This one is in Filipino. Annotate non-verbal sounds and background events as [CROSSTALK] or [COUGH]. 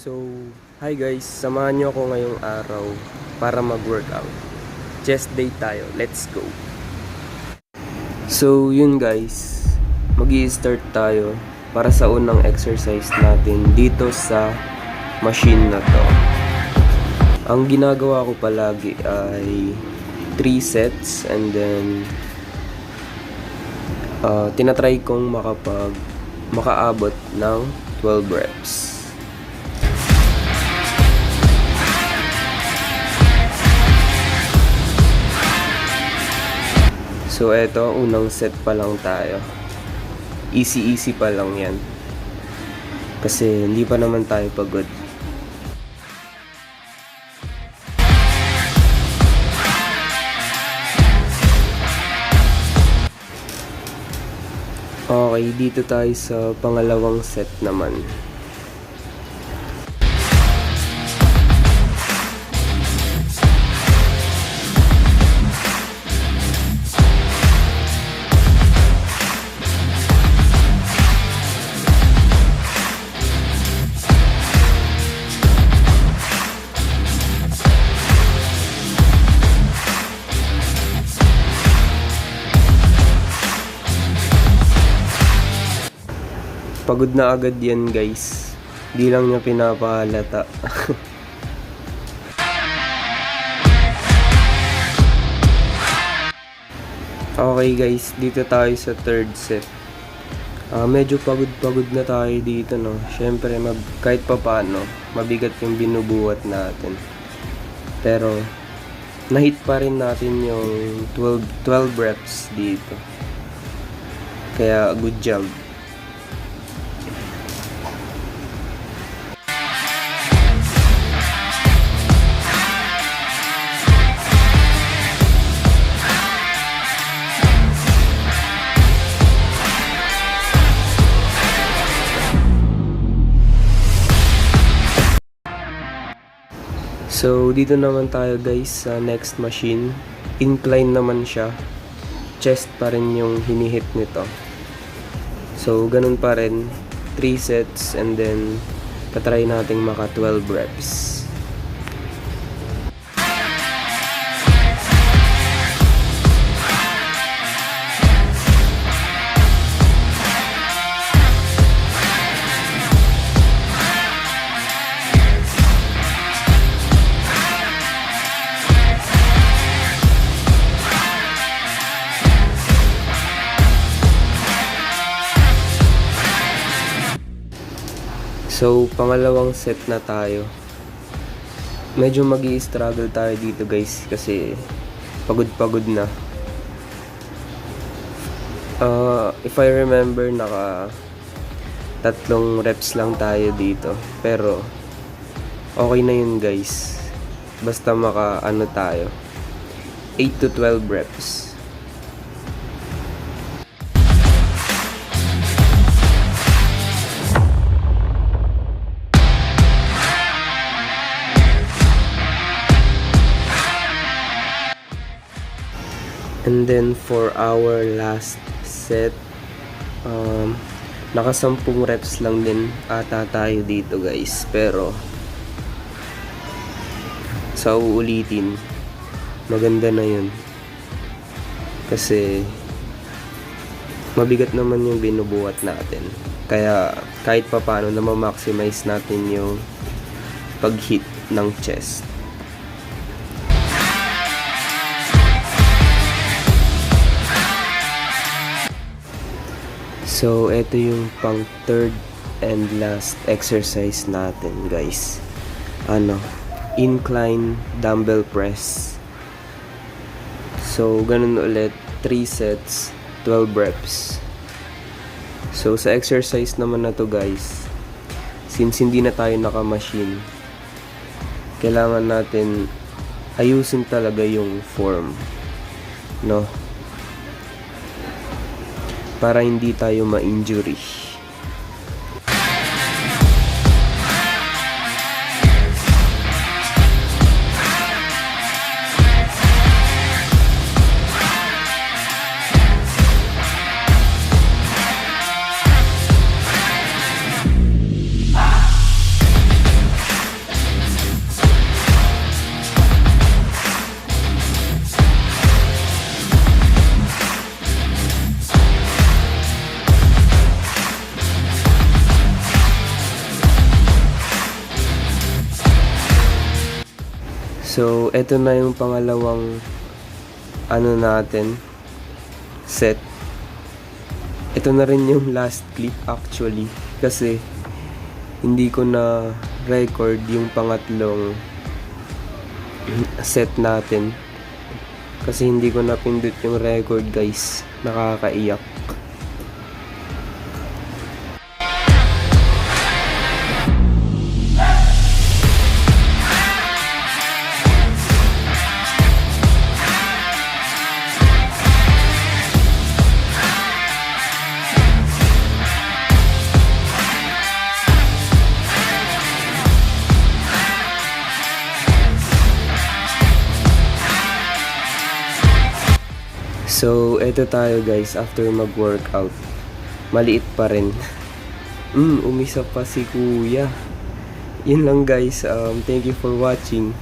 So, hi guys, samahan niyo ako ngayong araw para mag-workout. Chest day tayo, let's go! So, yun guys, mag start tayo para sa unang exercise natin dito sa machine na to. Ang ginagawa ko palagi ay 3 sets and then uh, tinatry kong makapag makaabot ng 12 reps. So eto, unang set pa lang tayo. Easy easy pa lang yan. Kasi hindi pa naman tayo pagod. Okay, dito tayo sa pangalawang set naman. Pagod na agad yan guys. Di lang niya pinapahalata. [LAUGHS] okay guys, dito tayo sa third set. Ah, medyo pagod-pagod na tayo dito no. Syempre mab- kahit papaano, mabigat yung binubuhat natin. Pero nahit pa rin natin yung 12 12 reps dito. Kaya good job. So, dito naman tayo guys sa next machine. Incline naman siya. Chest pa rin yung hinihit nito. So, ganun pa rin. 3 sets and then tatry nating maka 12 reps. So, pangalawang set na tayo. Medyo mag struggle tayo dito guys kasi pagod-pagod na. Uh, if I remember, naka tatlong reps lang tayo dito. Pero, okay na yun guys. Basta maka ano tayo. 8 to 12 reps. And then for our last set, um, nakasampung reps lang din ata tayo dito guys. Pero, sa uulitin, maganda na yun. Kasi, mabigat naman yung binubuhat natin. Kaya, kahit pa paano na ma-maximize natin yung pag-hit ng chest. So, ito yung pang third and last exercise natin, guys. Ano, incline dumbbell press. So, ganun ulit, 3 sets, 12 reps. So, sa exercise naman na to, guys, since hindi na tayo naka-machine, kailangan natin ayusin talaga yung form. No? Para hindi tayo ma-injury. So, eto na yung pangalawang ano natin set. Ito na rin yung last clip actually. Kasi hindi ko na record yung pangatlong set natin. Kasi hindi ko napindot yung record guys. Nakakaiyak So, eto tayo guys, after mag-workout. Maliit pa rin. [LAUGHS] Mm, umisa pa si kuya. Yun lang guys, um, thank you for watching.